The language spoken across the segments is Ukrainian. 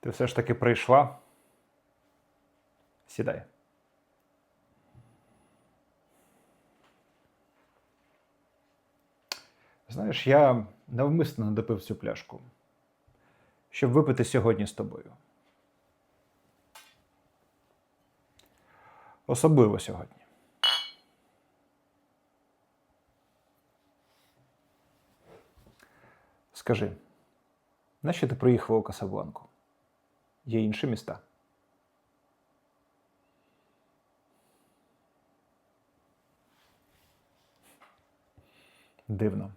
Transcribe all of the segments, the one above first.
Ти все ж таки прийшла. Сідай. Знаєш, я навмисно не допив цю пляшку, щоб випити сьогодні з тобою. Особливо сьогодні. Скажи, нащо ти приїхала у Касабланку? Є інші міста? Дивно.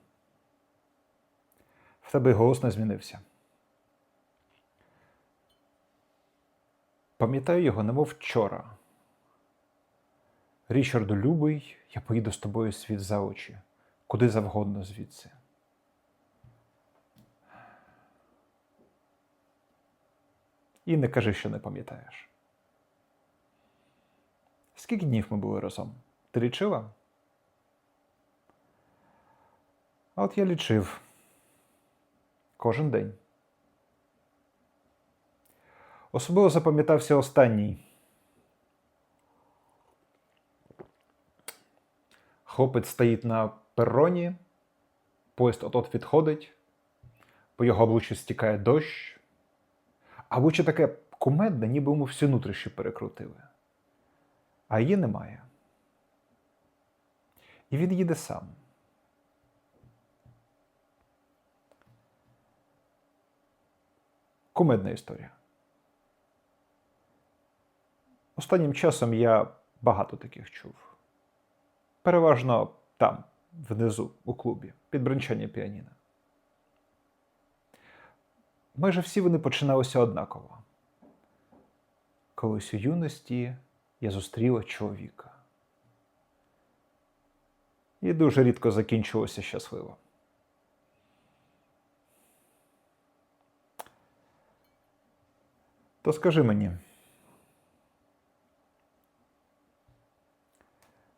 В тебе голос не змінився. Пам'ятаю його, немов вчора. Річарду любий, я поїду з тобою світ за очі, куди завгодно звідси. І не кажи, що не пам'ятаєш. Скільки днів ми були разом? Ти лічила? А от я лічив кожен день. Особливо запам'ятався останній. Хлопець стоїть на пероні, поїзд от-от відходить, по його обличчю стікає дощ, а обличчя таке кумедне, ніби йому всю нутрощі перекрутили. А її немає. І він їде сам. Кумедна історія. Останнім часом я багато таких чув. Переважно там, внизу, у клубі, під бренчання піаніно. Майже всі вони починалися однаково. Колись у юності я зустріла чоловіка. І дуже рідко закінчувалося щасливо. То скажи мені,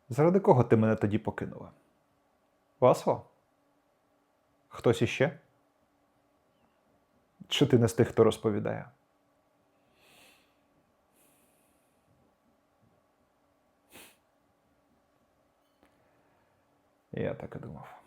заради кого ти мене тоді покинула? Васло? Хтось іще? Чи ти не з тих, хто розповідає? Я так і думав.